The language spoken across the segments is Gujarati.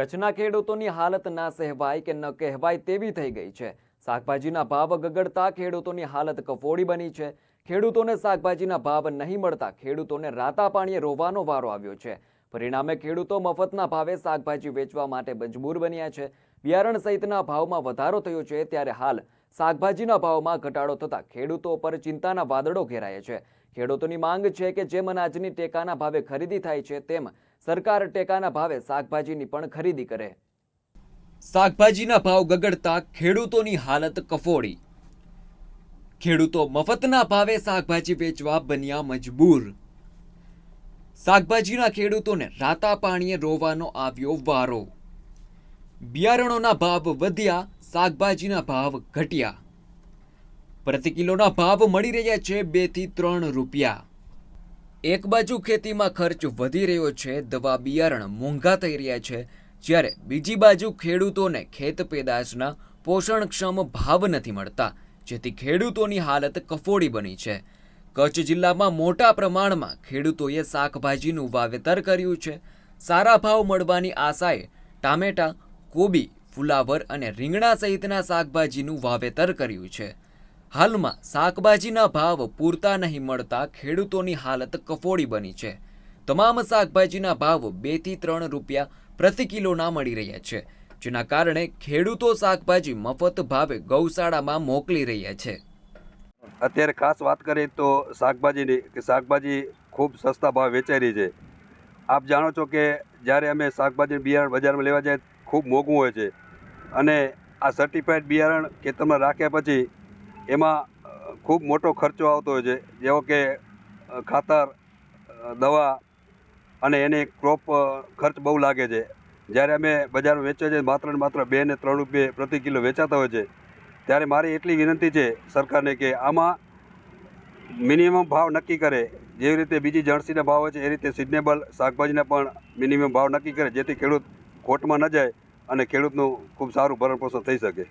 કચ્છના ખેડૂતોની હાલત ના સહેવાય કે ન કહેવાય તેવી થઈ ગઈ છે. શાકભાજીના ભાવ ગગડતા ખેડૂતોની હાલત કફોડી બની છે. ખેડૂતોને શાકભાજીના ભાવ નહીં મળતા ખેડૂતોને રાતા પાણીએ રોવાનો વારો આવ્યો છે. પરિણામે ખેડૂતો મફતના ભાવે શાકભાજી વેચવા માટે મજબૂર બન્યા છે. બિયારણ સહિતના ભાવમાં વધારો થયો છે ત્યારે હાલ શાકભાજીના ભાવમાં ઘટાડો થતાં ખેડૂતો પર ચિંતાના વાદળો ઘેરાયા છે. ખેડૂતોની માંગ છે કે જેમ અનાજની ટેકાના ભાવે ખરીદી થાય છે, તેમ સરકાર ટેકાના ભાવે શાકભાજીની પણ ખરીદી કરે. શાકભાજીના ભાવ ગગડતા ખેડૂતોની હાલત કફોડી. ખેડૂતો મફતના ભાવે શાકભાજી વેચવા બન્યા મજબૂર. શાકભાજીના ખેડૂતોને રાતા પાણીએ રોવાનો આવ્યો વારો. બિયારણોના ભાવ વધ્યા, શાકભાજીના ભાવ ઘટ્યા. પ્રતિ કિલોના ભાવ મળી રહ્યા છે બેથી ત્રણ રૂપિયા. એક બાજુ ખેતીમાં ખર્ચ વધી રહ્યો છે, દવા બિયારણ મોંઘા થઈ રહ્યા છે, જ્યારે બીજી બાજુ ખેડૂતોને ખેત પેદાશના પોષણક્ષમ ભાવ નથી મળતા, જેથી ખેડૂતોની હાલત કફોડી બની છે. કચ્છ જિલ્લામાં મોટા પ્રમાણમાં ખેડૂતોએ શાકભાજીનું વાવેતર કર્યું છે. સારા ભાવ મળવાની આશાએ ટામેટા કોબી, ફુલાવર અને રીંગણા સહિતના શાકભાજીનું વાવેતર કર્યું છે. હાલમાં શાકભાજીના ભાવ પૂરતા નહીં મળતા ખેડૂતોની હાલત કફોડી બની છે. તમામ શાકભાજીના ભાવ બેથી ત્રણ રૂપિયા પ્રતિ કિલોના મળી રહ્યા છે, જેના કારણે ખેડૂતો શાકભાજી મફત ભાવે ગૌશાળામાં મોકલી રહ્યા છે. અત્યારે ખાસ વાત કરીએ તો શાકભાજીની કે શાકભાજી ખૂબ સસ્તા ભાવે વેચાઈ રહી છે. આપ જાણો છો કે જ્યારે અમે શાકભાજી બિયારણ બજારમાં લેવા જાય ખૂબ મોંઘું હોય છે. અને આ સર્ટિફાઈડ બિયારણ ખેતરમાં રાખ્યા પછી એમાં ખૂબ મોટો ખર્ચો આવતો હોય છે. જેવો કે ખાતર દવા અને એને ક્રોપ ખર્ચ બહુ લાગે છે. જ્યારે અમે બજારમાં વેચવા છીએ માત્ર ને માત્ર બે ને ત્રણ રૂપિયે પ્રતિ કિલો વેચાતા હોય છે, ત્યારે મારી એટલી વિનંતી છે સરકારને કે આમાં મિનિમમ ભાવ નક્કી કરે. જેવી રીતે બીજી જણસીના ભાવ હોય છે, એ રીતે સિઝનેબલ શાકભાજીના પણ મિનિમમ ભાવ નક્કી કરે, જેથી ખેડૂત ખોટમાં ન જાય. અને ખેડૂતનું ખૂબ સારું ભરણપોષણ થઈ શકે.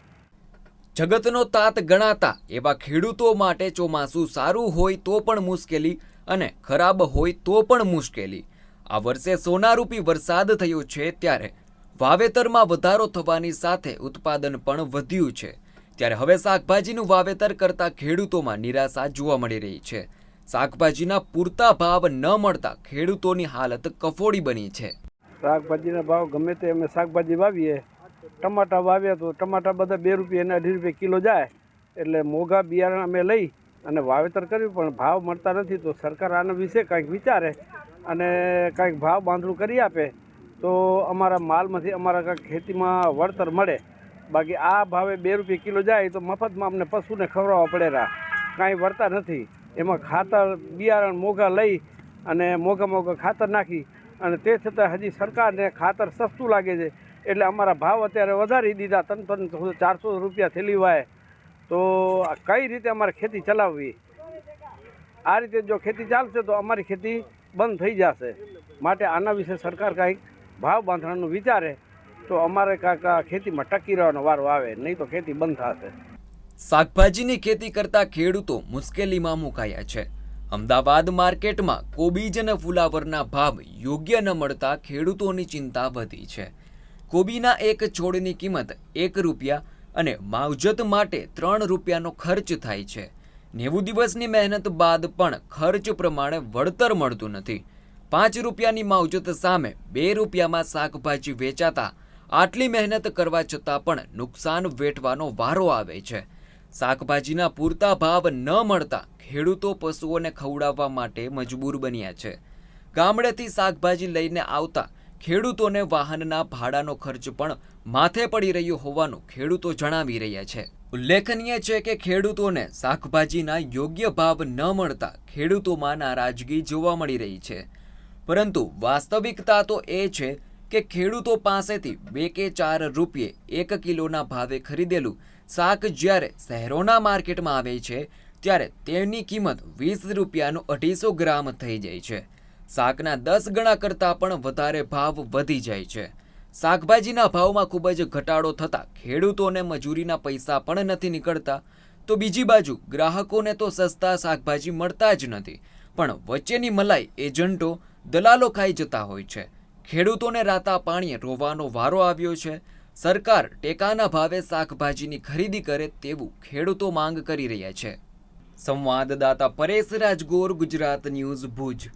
જગતનો તાત ગણાતા એવા ખેડૂતો માટે ચોમાસું સારું હોય તો પણ મુશ્કેલી અને ખરાબ હોય તો પણ મુશ્કેલી. આ વર્ષે સોનારૂપી વરસાદ થયો છે ત્યારે વાવેતરમાં વધારો થવાની સાથે ઉત્પાદન પણ વધ્યું છે. ત્યારે હવે શાકભાજીનું વાવેતર કરતા ખેડૂતોમાં નિરાશા જોવા મળી રહી છે. શાકભાજીના પૂરતા ભાવ ન મળતા ખેડૂતોની હાલત કફોડી બની છે. શાકભાજીના ભાવ ગમે તે અમે શાકભાજી વાવીએ, ટમાટા વાવ્યા તો ટમાટા બધા બે રૂપિયા અને અઢી રૂપિયા કિલો જાય. એટલે મોંઘા બિયારણ અમે લઈ અને વાવેતર કર્યું, પણ ભાવ મળતા નથી તો સરકાર આના વિશે કાંઈક વિચારે અને કાંઈક ભાવ બાંધણું કરી આપે. તો અમારા માલમાંથી અમારા કાંઈક ખેતીમાં વળતર મળે. બાકી આ ભાવે બે રૂપિયા કિલો જાય તો મફતમાં અમને પશુને ખવડાવવા પડે રહ્યા કાંઈ વળતા નથી. એમાં ખાતર, બિયારણ મોંઘા લઈ અને મોંઘા મોંઘા ખાતર નાખી અને તે છતાં હજી સરકારને ખાતર સસ્તું લાગે છે. એટલે અમારા ભાવ અત્યારે વધારી દીધા. ત્રણ ત્રણ ચારસો રૂપિયા થેલી વાય. તો કઈ રીતે અમારે ખેતી ચલાવવી? આ રીતે જો ખેતી ચાલશે તો અમારી ખેતી બંધ થઈ જશે. માટે આના વિશે સરકાર કાંઈક ભાવ બાંધવાનું વિચારે. તો અમારે કાંઈક ખેતીમાં ટકી રહેવાનો વારો આવે. નહીં તો ખેતી બંધ થશે. શાકભાજીની ખેતી કરતા ખેડૂતો મુશ્કેલીમાં મુકાયા છે. અમદાવાદ માર્કેટમાં કોબીજ અને ફુલાવરના ભાવ યોગ્ય ન મળતા ખેડૂતોની ચિંતા વધી છે. કોબીના એક છોડની કિંમત એક રૂપિયા અને માવજત માટે ત્રણ રૂપિયાનો ખર્ચ થાય છે. નેવું દિવસની મહેનત બાદ પણ ખર્ચ પ્રમાણે વળતર મળતું નથી. પાંચ રૂપિયાની માવજત સામે બે રૂપિયામાં શાકભાજી વેચાતા આટલી મહેનત કરવા છતાં પણ નુકસાન વેઠવાનો વારો આવે છે. શાકભાજીના પૂરતા ભાવ ન મળતા ખેડૂતો પશુઓને ખવડાવવા માટે મજબૂર બન્યા છે. ગામડેથી શાકભાજી લઈને આવતા ખેડૂતોને વાહનના ભાડાનો ખર્ચ પણ માથે પડી રહ્યો હોવાનું ખેડૂતો જણાવી રહ્યા છે. ઉલ્લેખનીય છે કે ખેડૂતોને શાકભાજીના યોગ્ય ભાવ ન મળતા ખેડૂતોમાં નારાજગી જોવા મળી રહી છે. પરંતુ વાસ્તવિકતા તો એ છે કે ખેડૂતો પાસેથી બે કે ચાર રૂપિયે એક કિલોના ભાવે ખરીદેલું શાક જ્યારે શહેરોના માર્કેટમાં આવે છે, ત્યારે તેની કિંમત વીસ રૂપિયાનું અઢીસો ગ્રામ થઈ જાય છે. શાકના દસ ગણા કરતાં પણ વધારે ભાવ વધી જાય છે. શાકભાજીના ભાવમાં ખૂબ જ ઘટાડો થતાં ખેડૂતોને મજૂરીના પૈસા પણ નથી નીકળતા. તો બીજી બાજુ ગ્રાહકોને તો સસ્તા શાકભાજી મળતા જ નથી, પણ વચ્ચેની મલાઈ એજન્ટો દલાલો ખાઈ જતા હોય છે. ખેડૂતોને રાતા પાણીએ રોવાનો વારો આવ્યો છે. સરકાર ટેકાના ભાવે શાકભાજીની ખરીદી કરે તેવું ખેડૂતો માંગ કરી રહ્યા છે. સંવાદદાતા પરેશ રાજગોર ગુજરાત ન્યૂઝ ભુજ.